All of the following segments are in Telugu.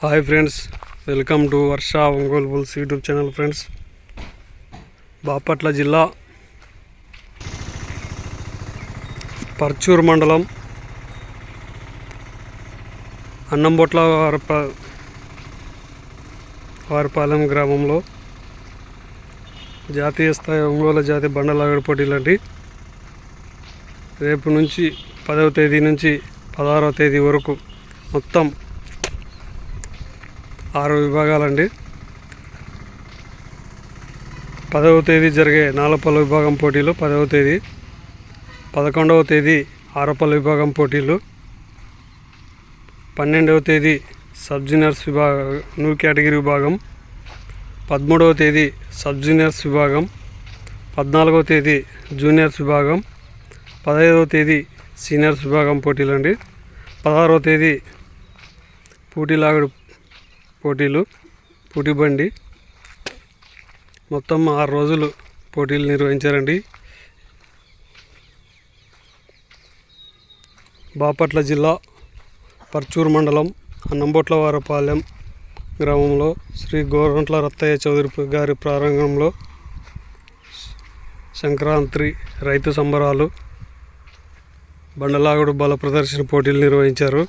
Hi friends welcome to Varsha Ongole bulls YouTube channel friends. Bapatla జిల్లా పర్చూరు మండలం అన్నంబొట్ల వారప వారిపాలెం గ్రామంలో జాతీయ స్థాయి ఒంగోలు జాతి బండలాగడి లాంటి రేపు నుంచి పదవ తేదీ నుంచి పదహారవ తేదీ వరకు మొత్తం ఆరు విభాగాలండి. పదవ తేదీ జరిగే నాలుపల్ల విభాగం పోటీలు పదవ తేదీ పదకొండవ తేదీ ఆరోపల్ల విభాగం పోటీలు పన్నెండవ తేదీ సబ్ జూనియర్స్ విభాగ న్యూ కేటగిరీ విభాగం పదమూడవ తేదీ సబ్ జూనియర్స్ విభాగం పద్నాలుగవ తేదీ జూనియర్స్ విభాగం పదహైదవ తేదీ సీనియర్స్ విభాగం పోటీలండి. పదహారవ తేదీ పూటీలాగడు పోటీలు పూటీ బండి. మొత్తం ఆరు రోజులు పోటీలు నిర్వహించారండి. బాపట్ల జిల్లా పర్చూరు మండలం అన్నంబొట్లవారపాలెం గ్రామంలో శ్రీ గోరంట్ల రత్తయ్య చౌదరి గారి ప్రారంభంలో సంక్రాంతి రైతు సంబరాలు బండలాగుడు బల ప్రదర్శన పోటీలు నిర్వహించారు.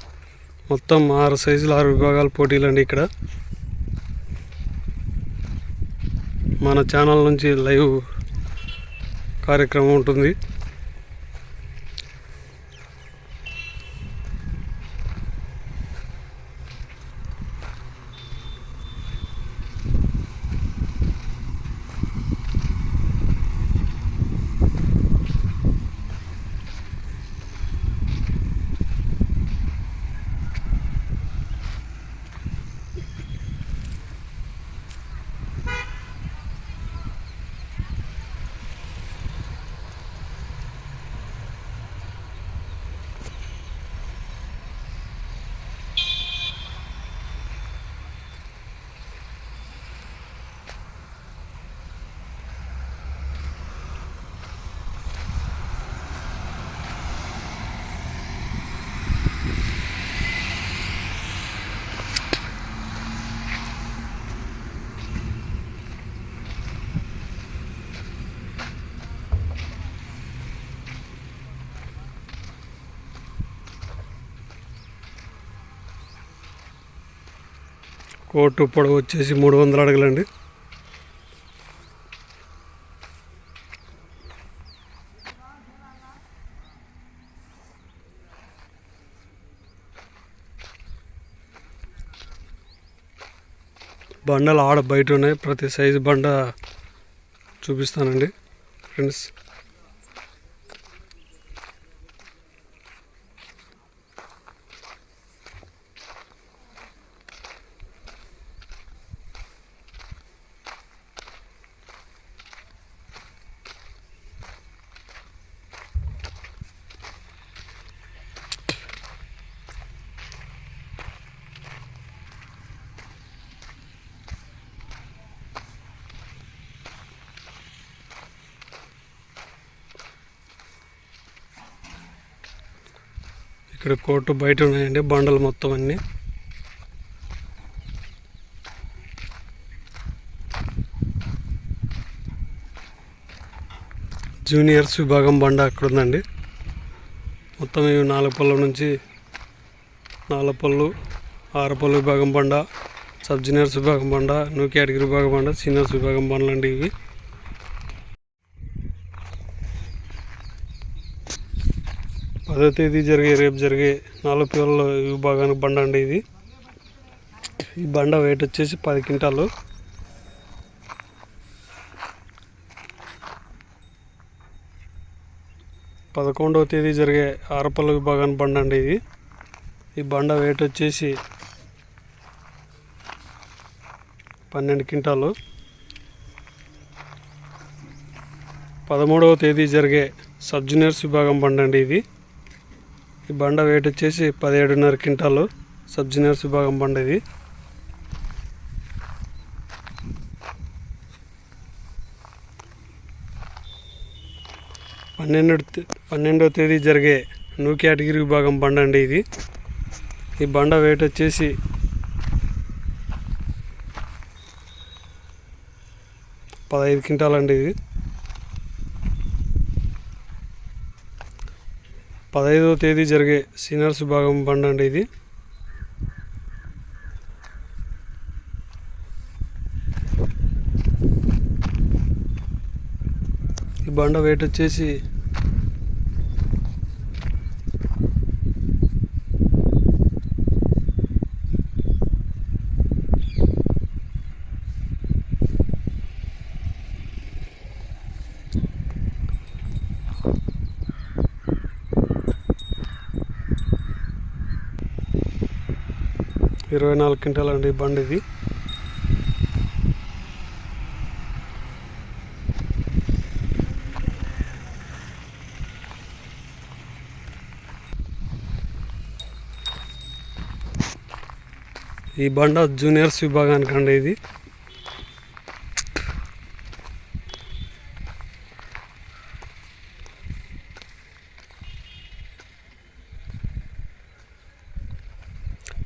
మొత్తం ఆరు సైజులు ఆరు విభాగాల పోటీలు అండి ఇక్కడ. మన ఛానల్ నుంచి లైవ్ కార్యక్రమం ఉంటుంది. కోర్టు పొడవు వచ్చేసి మూడు వందల అడుగులండి. బండలు ఆడ బయట ఉన్నాయి. ప్రతి సైజు బండ చూపిస్తానండి ఫ్రెండ్స్. ఇక్కడ కోర్టు బయట ఉన్నాయండి బండలు మొత్తం అన్నీ. జూనియర్స్ విభాగం బండ అక్కడ ఉందండి. మొత్తం ఇవి నాలుగు పళ్ళ నుంచి నాలుగు పళ్ళు ఆరు పళ్ళు విభాగం బండ సబ్ జూనియర్స్ విభాగం బండ న్యూ కేటగిరీ విభాగం బండ సీనియర్స్ విభాగం బండలు అండి ఇవి. పదో తేదీ జరిగే రేపు జరిగే నాలుగు పిల్లల విభాగానికి బండ అండి ఇది. ఈ బండ వెయిట్ వచ్చేసి పది క్వింటాలు. పదకొండవ తేదీ జరిగే ఆరపల్ల విభాగానికి బండ అండి ఇది. ఈ బండ వెయిట్ వచ్చేసి పన్నెండు క్వింటాలు. పదమూడవ తేదీ జరిగే సబ్ జూనియర్స్ విభాగం బండండి ఇది. ఈ బండ వెయిట్ వచ్చేసి పదిహేడున్నర క్వింటాలు. సబ్జీనియర్స్ విభాగం బండ ఇది. పన్నెండు పన్నెండవ తేదీ జరిగే న్యూ కేటగిరీ విభాగం బండ అండి ఇది. ఈ బండ వెయిట్ వచ్చేసి పదహైదు క్వింటాలండి ఇది. పదహైదవ తేదీ జరిగే సీనియర్స్ విభాగం బండి అండి ఇది. ఈ బండ వెయిట్ వచ్చేసి ఇరవై నాలుగు క్వింటాల్ అండి ఈ బండి ఇది. ఈ బండ జూనియర్స్ విభాగానికి అండి ఇది.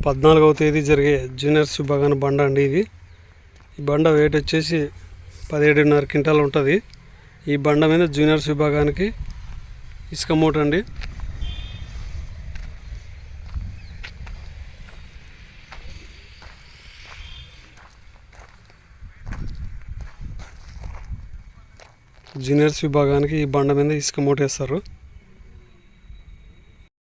పద్నాలుగవ తేదీ జరిగే జూనియర్స్ విభాగాన్ని బండ అండి ఇది. ఈ బండ వెయిట్ వచ్చేసి పదిహేడున్నర క్వింటాల్ ఉంటుంది. ఈ బండ మీద జూనియర్స్ విభాగానికి ఇసుక మూట అండి. జూనియర్స్ విభాగానికి ఈ బండ మీద ఇసుక మూట వేస్తారు.